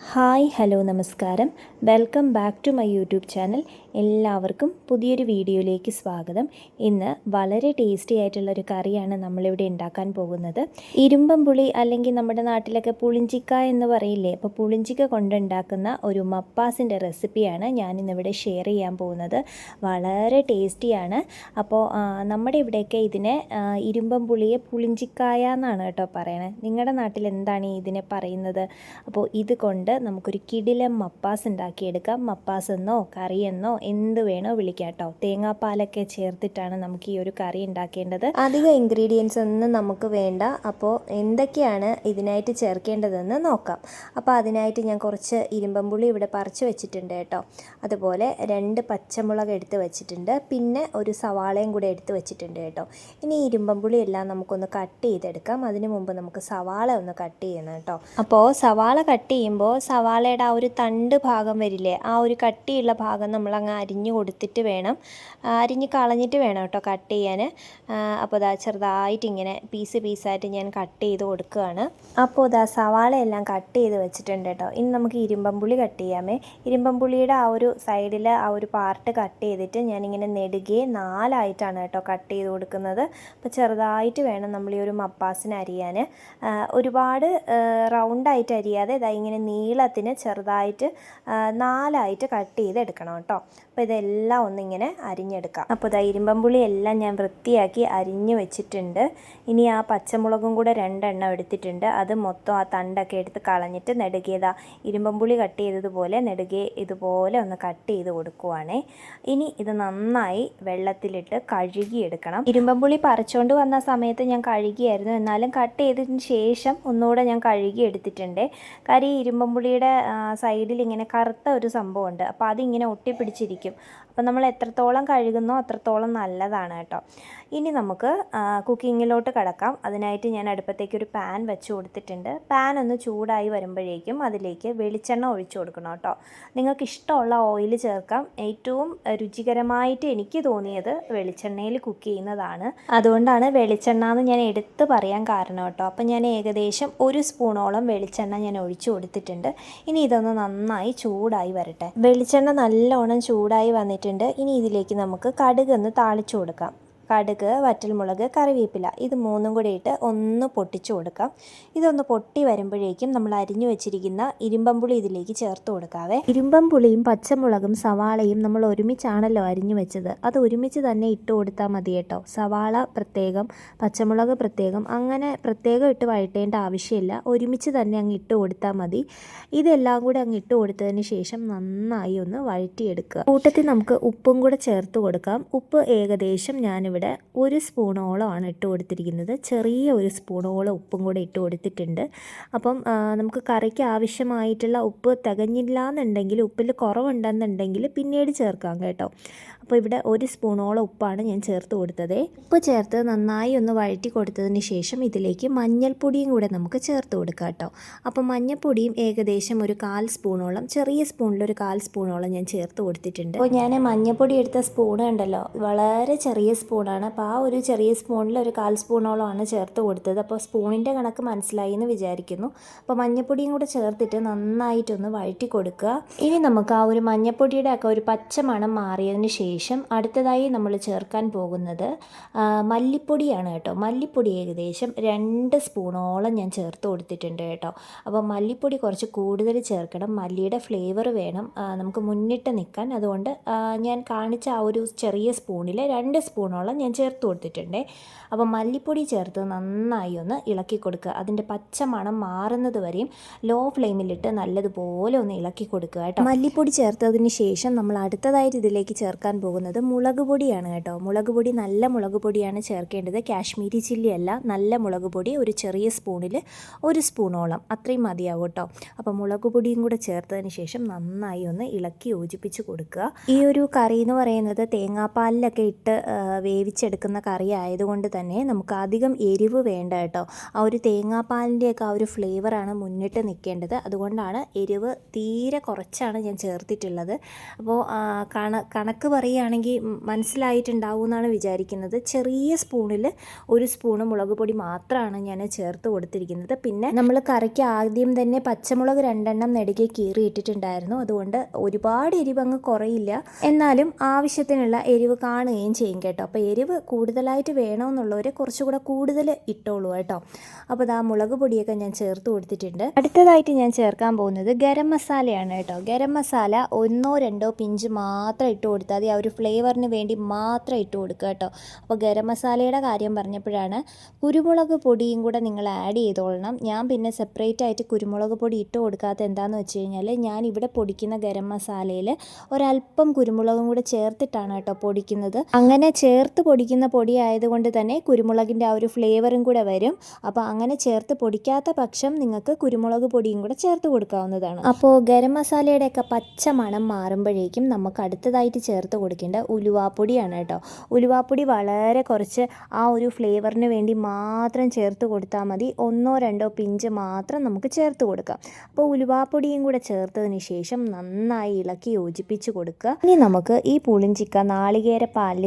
Hi hello നമസ്കാരം. Welcome back to my YouTube channel. എല്ലാവർക്കും പുതിയൊരു വീഡിയോയിലേക്ക് സ്വാഗതം. ഇന്ന് വളരെ ടേസ്റ്റി ആയിട്ടുള്ള ഒരു കറിയാണ് നമ്മളിവിടെ ഉണ്ടാക്കാൻ പോകുന്നത്. ഇരുമ്പം പുളി അല്ലെങ്കിൽ നമ്മുടെ നാട്ടിലൊക്കെ പുളിഞ്ചിക്ക എന്ന് പറയില്ലേ? അപ്പോൾ പുളിഞ്ചിക്ക കൊണ്ടുണ്ടാക്കുന്ന ഒരു മപ്പാസിന്റെ റെസിപ്പിയാണ് ഞാനിന്നിവിടെ ഷെയർ ചെയ്യാൻ പോകുന്നത്. വളരെ ടേസ്റ്റിയാണ്. അപ്പോൾ നമ്മുടെ ഇവിടെയൊക്കെ ഇതിനെ ഇരുമ്പം പുളിയെ പുളിഞ്ചിക്കായ എന്നാണ് കേട്ടോ പറയണത് നിങ്ങളുടെ നാട്ടിൽ എന്താണ് ഇതിനെ പറയുന്നത്? അപ്പോൾ ഇത് കൊണ്ട് നമുക്കൊരു കിടിലം മപ്പാസ് ഉണ്ടാക്കിയെടുക്കാം. മപ്പാസ് എന്നോ കറി എന്നോ എന്ത് വേണോ വിളിക്കാം കേട്ടോ. തേങ്ങാപ്പാലൊക്കെ ചേർത്തിട്ടാണ് നമുക്ക് ഈ ഒരു കറി ഉണ്ടാക്കേണ്ടത്. അധികം ഇൻഗ്രീഡിയൻസ് ഒന്നും നമുക്ക് വേണ്ട. അപ്പോൾ എന്തൊക്കെയാണ് ഇതിനായിട്ട് ചേർക്കേണ്ടതെന്ന് നോക്കാം. അപ്പോൾ അതിനായിട്ട് ഞാൻ കുറച്ച് ഇരുമ്പമ്പുളി ഇവിടെ പറിച്ച് വെച്ചിട്ടുണ്ട് കേട്ടോ. അതുപോലെ രണ്ട് പച്ചമുളക് എടുത്ത് വെച്ചിട്ടുണ്ട്. പിന്നെ ഒരു സവാളയും കൂടെ എടുത്ത് വെച്ചിട്ടുണ്ട് കേട്ടോ. ഇനി ഇരുമ്പമ്പുളി എല്ലാം നമുക്കൊന്ന് കട്ട് ചെയ്തെടുക്കാം. അതിനു മുമ്പ് നമുക്ക് സവാള ഒന്ന് കട്ട് ചെയ്യണം കേട്ടോ. അപ്പോൾ സവാള കട്ട് ചെയ്യുമ്പോൾ സവാളയുടെ ആ ഒരു തണ്ട് ഭാഗം വരില്ലേ ആ ഒരു കട്ടിയുള്ള ഭാഗം നമ്മൾ അങ്ങ് അരിഞ്ഞു കൊടുത്തിട്ട് വേണം. അരിഞ്ഞ് കളഞ്ഞിട്ട് വേണം കേട്ടോ കട്ട് ചെയ്യാൻ. അപ്പോൾ ഇതാ ചെറുതായിട്ട് ഇങ്ങനെ പീസ് പീസായിട്ട് ഞാൻ കട്ട് ചെയ്ത് കൊടുക്കുകയാണ്. അപ്പോൾ ഇതാ സവാളയെല്ലാം കട്ട് ചെയ്ത് വെച്ചിട്ടുണ്ട് കേട്ടോ. ഇനി നമുക്ക് ഇരുമ്പമ്പുളി കട്ട് ചെയ്യാമേ. ഇരുമ്പമ്പുളിയുടെ ആ ഒരു സൈഡിൽ ആ ഒരു പാർട്ട് കട്ട് ചെയ്തിട്ട് ഞാനിങ്ങനെ നെടുകെ നാലായിട്ടാണ് കേട്ടോ കട്ട് ചെയ്ത് കൊടുക്കുന്നത്. അപ്പോൾ ചെറുതായിട്ട് വേണം നമ്മൾ ഈ ഒരു മപ്പാസിന് അരിയാൻ. ഒരുപാട് റൗണ്ടായിട്ട് അരിയാതെ ഇതാ ഇങ്ങനെ നീളത്തിന് ചെറുതായിട്ട് നാലായിട്ട് കട്ട് ചെയ്ത് എടുക്കണം കേട്ടോ. അപ്പോൾ ഇതെല്ലാം ഒന്നിങ്ങനെ അരിഞ്ഞെടുക്കാം. അപ്പോൾ ഇതാ ഇരുമ്പമ്പുളി എല്ലാം ഞാൻ വൃത്തിയാക്കി അരിഞ്ഞു വെച്ചിട്ടുണ്ട്. ഇനി ആ പച്ചമുളകും കൂടെ രണ്ടെണ്ണം എടുത്തിട്ടുണ്ട്. അത് മൊത്തം ആ തണ്ടൊക്കെ എടുത്ത് കളഞ്ഞിട്ട് നെടുകിയതാ ഇരുമ്പമ്പുളി കട്ട് ചെയ്തതുപോലെ നെടുകെ ഇതുപോലെ ഒന്ന് കട്ട് ചെയ്ത് കൊടുക്കുവാണേ. ഇനി ഇത് നന്നായി വെള്ളത്തിലിട്ട് കഴുകിയെടുക്കണം. ഇരുമ്പമ്പുളി പറിച്ചുകൊണ്ട് വന്ന സമയത്ത് ഞാൻ കഴുകിയായിരുന്നു. എന്നാലും കട്ട് ചെയ്തതിന് ശേഷം ഒന്നുകൂടെ ഞാൻ കഴുകി എടുത്തിട്ടുണ്ട് കാര്യം ഈ ഇരുമ്പമ്പുളിയുടെ സൈഡിൽ ഇങ്ങനെ കറുത്ത ഒരു സംഭവമുണ്ട്. അപ്പോൾ അതിങ്ങനെ ഒട്ടിപ്പിടിച്ചിരിക്കും. അപ്പോൾ നമ്മൾ എത്രത്തോളം കഴുകുന്നോ അത്രത്തോളം നല്ലതാണ് കേട്ടോ. ഇനി നമുക്ക് കുക്കിങ്ങിലോട്ട് കിടക്കാം. അതിനായിട്ട് ഞാൻ അടുപ്പത്തേക്ക് ഒരു പാൻ വെച്ച് കൊടുത്തിട്ടുണ്ട്. പാൻ ഒന്ന് ചൂടായി വരുമ്പോഴേക്കും അതിലേക്ക് വെളിച്ചെണ്ണ ഒഴിച്ചു കൊടുക്കണം കേട്ടോ. നിങ്ങൾക്ക് ഇഷ്ടമുള്ള ഓയിൽ ചേർക്കാം. ഏറ്റവും രുചികരമായിട്ട് എനിക്ക് തോന്നിയത് വെളിച്ചെണ്ണയിൽ കുക്ക് ചെയ്യുന്നതാണ്. അതുകൊണ്ടാണ് വെളിച്ചെണ്ണ എന്ന് ഞാൻ എടുത്ത് പറയാൻ കാരണം കേട്ടോ. അപ്പം ഞാൻ ഏകദേശം ഒരു സ്പൂണോളം വെളിച്ചെണ്ണ ഞാൻ ഒഴിച്ചു കൊടുത്തിട്ടുണ്ട്. ഇനി ഇതൊന്ന് നന്നായി ചൂടായി വരട്ടെ. വെളിച്ചെണ്ണ നല്ലോണം ചൂടായി വന്നിട്ടുണ്ട്. ഇനി ഇതിലേക്ക് നമുക്ക് കടുക് ഒന്ന് താളിച്ചു കൊടുക്കാം. കടുക് വറ്റൽമുളക് കറിവേപ്പില ഇത് മൂന്നും കൂടി ഇട്ട് ഒന്ന് പൊട്ടിച്ചു കൊടുക്കാം. ഇതൊന്ന് പൊട്ടി വരുമ്പോഴേക്കും നമ്മൾ അരിഞ്ഞു വെച്ചിരിക്കുന്ന ഇരുമ്പമ്പുളി ഇതിലേക്ക് ചേർത്ത് കൊടുക്കാവേ. ഇരുമ്പമ്പുളിയും പച്ചമുളകും സവാളയും നമ്മൾ ഒരുമിച്ചാണല്ലോ അരിഞ്ഞു വെച്ചത്. അത് ഒരുമിച്ച് തന്നെ ഇട്ട് കൊടുത്താൽ മതി കേട്ടോ. സവാള പ്രത്യേകം പച്ചമുളക് പ്രത്യേകം അങ്ങനെ പ്രത്യേകം ഇട്ട് വഴറ്റേണ്ട ആവശ്യമില്ല. ഒരുമിച്ച് തന്നെ അങ്ങ് ഇട്ട് കൊടുത്താൽ മതി. ഇതെല്ലാം കൂടി അങ്ങ് ഇട്ട് കൊടുത്തതിന് ശേഷം നന്നായി ഒന്ന് വഴറ്റിയെടുക്കുക. കൂട്ടത്തിൽ നമുക്ക് ഉപ്പും കൂടെ ചേർത്ത് കൊടുക്കാം. ഉപ്പ് ഏകദേശം ഞാനിവിടെ ഒരു സ്പൂണോളമാണ് ഇട്ട് കൊടുത്തിരിക്കുന്നത്. ചെറിയ ഒരു സ്പൂണോളം ഉപ്പും കൂടെ ഇട്ട് കൊടുത്തിട്ടുണ്ട്. അപ്പം നമുക്ക് കറിക്ക് ആവശ്യമായിട്ടുള്ള ഉപ്പ് തികഞ്ഞില്ല എന്നുണ്ടെങ്കിൽ ഉപ്പിൽ കുറവുണ്ടെന്നുണ്ടെങ്കിൽ പിന്നീട് ചേർക്കാം കേട്ടോ. അപ്പോൾ ഇവിടെ ഒരു സ്പൂണോളം ഉപ്പാണ് ഞാൻ ചേർത്ത് കൊടുത്തത്. ഉപ്പ് ചേർത്ത് നന്നായി ഒന്ന് വഴറ്റി കൊടുത്തതിന് ശേഷം ഇതിലേക്ക് മഞ്ഞൾപ്പൊടിയും കൂടെ നമുക്ക് ചേർത്ത് കൊടുക്കാം കേട്ടോ. അപ്പോൾ മഞ്ഞൾപ്പൊടിയും ഏകദേശം ഒരു കാൽ സ്പൂണോളം ചെറിയ സ്പൂണിൽ ഒരു കാൽ സ്പൂണോളം ഞാൻ ചേർത്ത് കൊടുത്തിട്ടുണ്ട്. അപ്പോൾ ഞാൻ മഞ്ഞൾപ്പൊടി എടുത്ത സ്പൂൺ ഉണ്ടല്ലോ വളരെ ചെറിയ സ്പൂണാണ്. അപ്പോൾ ആ ഒരു ചെറിയ സ്പൂണിൽ ഒരു കാൽ സ്പൂണോളമാണ് ചേർത്ത് കൊടുത്തത്. അപ്പോൾ സ്പൂണിന്റെ കണക്ക് മനസ്സിലായി എന്ന് വിചാരിക്കുന്നു. അപ്പോൾ മഞ്ഞപ്പൊടിയും കൂടെ ചേർത്തിട്ട് നന്നായിട്ടൊന്ന് വഴറ്റി കൊടുക്കുക. ഇനി നമുക്ക് ആ ഒരു മഞ്ഞപ്പൊടിയുടെ ഒക്കെ ഒരു പച്ച മണം മാറിയതിന് ശേഷം അടുത്തതായി നമ്മൾ ചേർക്കാൻ പോകുന്നത് മല്ലിപ്പൊടിയാണ് കേട്ടോ. മല്ലിപ്പൊടി ഏകദേശം രണ്ട് സ്പൂണോളം ഞാൻ ചേർത്ത് കൊടുത്തിട്ടുണ്ട് കേട്ടോ. അപ്പോൾ മല്ലിപ്പൊടി കുറച്ച് കൂടുതൽ ചേർക്കണം. മല്ലിയുടെ ഫ്ലേവർ വേണം. നമുക്ക് മുന്നിട്ട് നിൽക്കാൻ. അതുകൊണ്ട് ഞാൻ കാണിച്ച ആ ഒരു ചെറിയ സ്പൂണിൽ രണ്ട് സ്പൂണോളം ഞാൻ ചേർത്ത് കൊടുത്തിട്ടുണ്ട്. അപ്പോൾ മല്ലിപ്പൊടി ചേർത്ത് നന്നായി ഒന്ന് ഇളക്കി കൊടുക്കുക. അതിന്റെ പച്ചമണം മാറുന്നത് വരെയും ലോ ഫ്ലെയിമിലിട്ട് നല്ലതുപോലെ ഒന്ന് ഇളക്കി കൊടുക്കുക കേട്ടോ. മല്ലിപ്പൊടി ചേർത്തതിന് ശേഷം നമ്മൾ അടുത്തതായിട്ട് ഇതിലേക്ക് ചേർക്കാൻ പോകുന്നത് മുളക് പൊടിയാണ് കേട്ടോ. മുളക് പൊടി നല്ല മുളക് പൊടിയാണ് ചേർക്കേണ്ടത്. കാശ്മീരി ചില്ലി അല്ല നല്ല മുളക് പൊടി ഒരു ചെറിയ സ്പൂണിൽ ഒരു സ്പൂണോളം. അത്രയും മതിയാവും കേട്ടോ. അപ്പോൾ മുളക് പൊടിയും കൂടെ ചേർത്തതിന് ശേഷം നന്നായി ഒന്ന് ഇളക്കി യോജിപ്പിച്ച് കൊടുക്കുക. ഈ ഒരു കറി എന്ന് പറയുന്നത് തേങ്ങാപ്പാലിലൊക്കെ ഇട്ട് വേവിച്ചെടുക്കുന്ന കറി ആയതുകൊണ്ട് തന്നെ നമുക്ക് അധികം എരിവ് വേണ്ട കേട്ടോ. ആ ഒരു തേങ്ങാപ്പാലിന്റെയൊക്കെ ആ ഒരു ഫ്ലേവറാണ് മുന്നിട്ട് നിൽക്കേണ്ടത്. അതുകൊണ്ടാണ് എരിവ് തീരെ കുറച്ചാണ് ഞാൻ ചേർത്തിട്ടുള്ളത്. അപ്പോൾ കണ കണക്ക് പറയുകയാണെങ്കിൽ മനസ്സിലായിട്ടുണ്ടാവും എന്നാണ് വിചാരിക്കുന്നത്. ചെറിയ സ്പൂണിൽ ഒരു സ്പൂണ് മുളക് പൊടി മാത്രമാണ് ഞാൻ ചേർത്ത് കൊടുത്തിരിക്കുന്നത്. പിന്നെ നമ്മൾ കറിക്ക് ആദ്യം തന്നെ പച്ചമുളക് രണ്ടെണ്ണം നെടുകെ കീറി ഇട്ടിട്ടുണ്ടായിരുന്നു. അതുകൊണ്ട് ഒരുപാട് എരിവ് അങ്ങ് കുറയില്ല. എന്നാലും ആവശ്യത്തിനുള്ള എരിവ് കാണുകയും ചെയ്യും കേട്ടോ. അപ്പോൾ എരിവ് കൂടുതലായിട്ട് വേണമെന്നുള്ളവർ കുറച്ചുകൂടെ കൂടുതൽ ഇട്ടോളൂ കേട്ടോ. അപ്പോൾ ഇതാ മുളക് പൊടിയൊക്കെ ഞാൻ ചേർത്ത് കൊടുത്തിട്ടുണ്ട്. അടുത്തതായിട്ട് ഞാൻ ചേർക്കാൻ പോകുന്നത് ഗരം മസാലയാണ് കേട്ടോ. ഗരം മസാല ഒന്നോ രണ്ടോ പിഞ്ച് മാത്രം ഇട്ട് കൊടുത്താൽ ആ ഒരു ഫ്ലേവറിന് വേണ്ടി മാത്രം ഇട്ട് കൊടുക്കുക കേട്ടോ. അപ്പോൾ ഗരം മസാലയുടെ കാര്യം പറഞ്ഞപ്പോഴാണ് കുരുമുളക് പൊടിയും കൂടെ നിങ്ങൾ ആഡ് ചെയ്തോളണം. ഞാൻ പിന്നെ സെപ്പറേറ്റ് ആയിട്ട് കുരുമുളക് പൊടി ഇട്ട് കൊടുക്കാത്ത എന്താണെന്ന് വെച്ച് കഴിഞ്ഞാൽ ഞാൻ ഇവിടെ പൊടിക്കുന്ന ഗരം മസാലയിൽ ഒരല്പം കുരുമുളകും കൂടെ ചേർത്തിട്ടാണ് കേട്ടോ പൊടിക്കുന്നത്. അങ്ങനെ ചേർത്ത് പൊടിക്കുന്ന പൊടി ആയതുകൊണ്ട് തന്നെ കുരുമുളകിന്റെ ആ ഒരു ഫ്ലേവറും കൂടെ വരും. അപ്പോൾ അങ്ങനെ ചേർത്ത് പൊടിക്കാത്ത പക്ഷം നിങ്ങൾക്ക് കുരുമുളക് പൊടിയും കൂടെ ചേർത്ത് കൊടുക്കാവുന്നതാണ്. അപ്പോൾ ഗരം മസാലയുടെയൊക്കെ പച്ച മണം മാറുമ്പോഴേക്കും നമുക്ക് അടുത്തതായിട്ട് ചേർത്ത് കൊടുക്കേണ്ട ഉലുവാപ്പൊടിയാണ് കേട്ടോ. ഉലുവാപ്പൊടി വളരെ കുറച്ച് ആ ഒരു ഫ്ലേവറിന് വേണ്ടി മാത്രം ചേർത്ത് കൊടുത്താൽ മതി. ഒന്നോ രണ്ടോ പിഞ്ച് മാത്രം നമുക്ക് ചേർത്ത് കൊടുക്കാം. അപ്പോൾ ഉലുവാപ്പൊടിയും കൂടെ ചേർത്തതിന് ശേഷം നന്നായി ഇളക്കി യോജിപ്പിച്ച് കൊടുക്കുക. ഇനി നമുക്ക് ഈ പുളിഞ്ചിക്ക നാളികേര പാലിൽ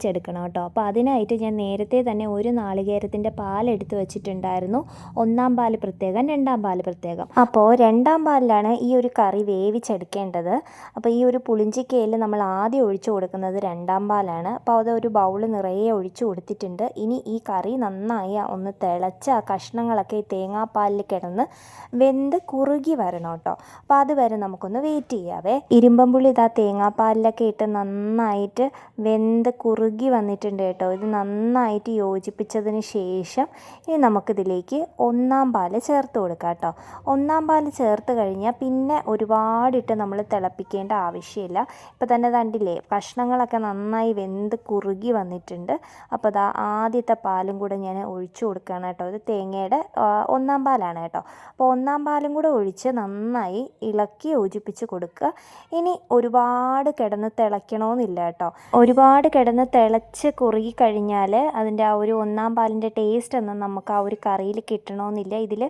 വേവിച്ചെടുക്കണം കേട്ടോ. അപ്പോൾ അതിനായിട്ട് ഞാൻ നേരത്തെ തന്നെ ഒരു നാളികേരത്തിന്റെ പാലെടുത്ത് വെച്ചിട്ടുണ്ടായിരുന്നു. ഒന്നാം പാൽ പ്രത്യേകം രണ്ടാം പാൽ പ്രത്യേകം. അപ്പോൾ രണ്ടാം പാലിലാണ് ഈ ഒരു കറി വേവിച്ചെടുക്കേണ്ടത്. അപ്പോൾ ഈ ഒരു പുളിഞ്ചിക്കയിൽ നമ്മൾ ആദ്യം ഒഴിച്ചു കൊടുക്കുന്നത് രണ്ടാം പാലാണ്. അപ്പോൾ അത് ഒരു ബൗൾ നിറയെ ഒഴിച്ചു കൊടുത്തിട്ടുണ്ട്. ഇനി ഈ കറി നന്നായി ഒന്ന് തിളച്ച് ആ കഷ്ണങ്ങളൊക്കെ ഈ തേങ്ങാപ്പാലിൽ കിടന്ന് വെന്ത് കുറുകി വരണം കേട്ടോ. അപ്പോൾ അതുവരെ നമുക്കൊന്ന് വെയിറ്റ് ചെയ്യാവേ. ഇരുമ്പമ്പുള്ളി ഇതാ തേങ്ങാപ്പാലിലൊക്കെ ഇട്ട് നന്നായിട്ട് വെന്ത് കുറുകി വന്നിട്ടുണ്ട് കേട്ടോ. ഇത് നന്നായിട്ട് യോജിപ്പിച്ചതിന് ശേഷം ഇനി നമുക്കിതിലേക്ക് ഒന്നാം പാൽ ചേർത്ത് കൊടുക്കാം കേട്ടോ. ഒന്നാം പാൽ ചേർത്ത് കഴിഞ്ഞാൽ പിന്നെ ഒരുപാടിട്ട് നമ്മൾ തിളപ്പിക്കേണ്ട ആവശ്യമില്ല. ഇപ്പോൾ തന്നെ കണ്ടില്ലേ കഷ്ണങ്ങളൊക്കെ നന്നായി വെന്ത് കുറുകി വന്നിട്ടുണ്ട്. അപ്പോൾ അതാ ആദ്യത്തെ പാലും കൂടെ ഞാൻ ഒഴിച്ചു കൊടുക്കുകയാണ് കേട്ടോ. ഇത് തേങ്ങയുടെ ഒന്നാം പാലാണ് കേട്ടോ. അപ്പോൾ ഒന്നാം പാലും കൂടെ ഒഴിച്ച് നന്നായി ഇളക്കി യോജിപ്പിച്ച് കൊടുക്കുക. ഇനി ഒരുപാട് കിടന്ന് തിളയ്ക്കണമെന്നില്ല കേട്ടോ. ഒരുപാട് കിടന്ന് തിളച്ച് കുറുകി കഴിഞ്ഞാൽ അതിന്റെ ആ ഒരു ഒന്നാം പാലിന്റെ ടേസ്റ്റ് ഒന്നും നമുക്ക് ആ ഒരു കറിയിൽ കിട്ടണമെന്നില്ല ഇതിൽ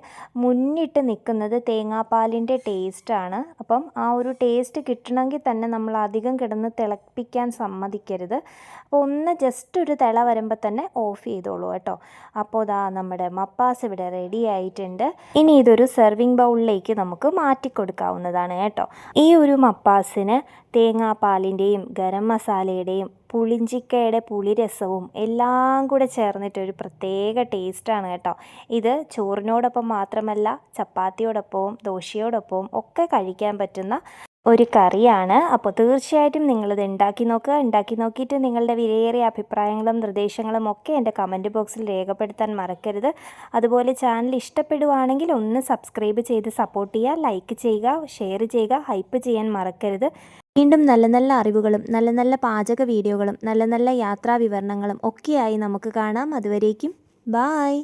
മുന്നിട്ട് നിൽക്കുന്നത് തേങ്ങാപ്പാലിന്റെ ടേസ്റ്റാണ് അപ്പം ആ ഒരു ടേസ്റ്റ് കിട്ടണമെങ്കിൽ തന്നെ നമ്മൾ അധികം കിടന്ന് തിളപ്പിക്കാൻ സമ്മതിക്കരുത്. അപ്പോൾ ഒന്ന് ജസ്റ്റ് ഒരു തിള വരുമ്പോൾ തന്നെ ഓഫ് ചെയ്തോളൂ കേട്ടോ. അപ്പോൾ ഇതാ നമ്മുടെ മപ്പാസ് ഇവിടെ റെഡി ആയിട്ടുണ്ട്. ഇനി ഇതൊരു സെർവിങ് ബൗളിലേക്ക് നമുക്ക് മാറ്റി കൊടുക്കാവുന്നതാണ് കേട്ടോ. ഈ ഒരു മപ്പാസിന് തേങ്ങാപ്പാലിന്റെയും ഗരം മസാലയുടെയും പുളിഞ്ചിക്കയുടെ പുളിരസവും എല്ലാം കൂടെ ചേർന്നിട്ടൊരു പ്രത്യേക ടേസ്റ്റാണ് കേട്ടോ. ഇത് ചോറിനോടൊപ്പം മാത്രമല്ല ചപ്പാത്തിയോടൊപ്പവും ദോശയോടൊപ്പവും ഒക്കെ കഴിക്കാൻ പറ്റുന്ന ഒരു കറിയാണ്. അപ്പോൾ തീർച്ചയായിട്ടും നിങ്ങളിത് ഉണ്ടാക്കി നോക്കുക. ഉണ്ടാക്കി നോക്കിയിട്ട് നിങ്ങളുടെ വിലയേറിയ അഭിപ്രായങ്ങളും നിർദ്ദേശങ്ങളും ഒക്കെ എന്റെ കമന്റ് ബോക്സിൽ രേഖപ്പെടുത്താൻ മറക്കരുത്. അതുപോലെ ചാനൽ ഇഷ്ടപ്പെടുവാണെങ്കിൽ ഒന്ന് സബ്സ്ക്രൈബ് ചെയ്ത് സപ്പോർട്ട് ചെയ്യുക ലൈക്ക് ചെയ്യുക ഷെയർ ചെയ്യുക ഹൈപ്പ് ചെയ്യാൻ മറക്കരുത്. വീണ്ടും നല്ല നല്ല അറിവുകളും നല്ല നല്ല പാചക വീഡിയോകളും നല്ല നല്ല യാത്രാ വിവരണങ്ങളും ഒക്കെയായി നമുക്ക് കാണാം. അതുവരേക്കും ബായ്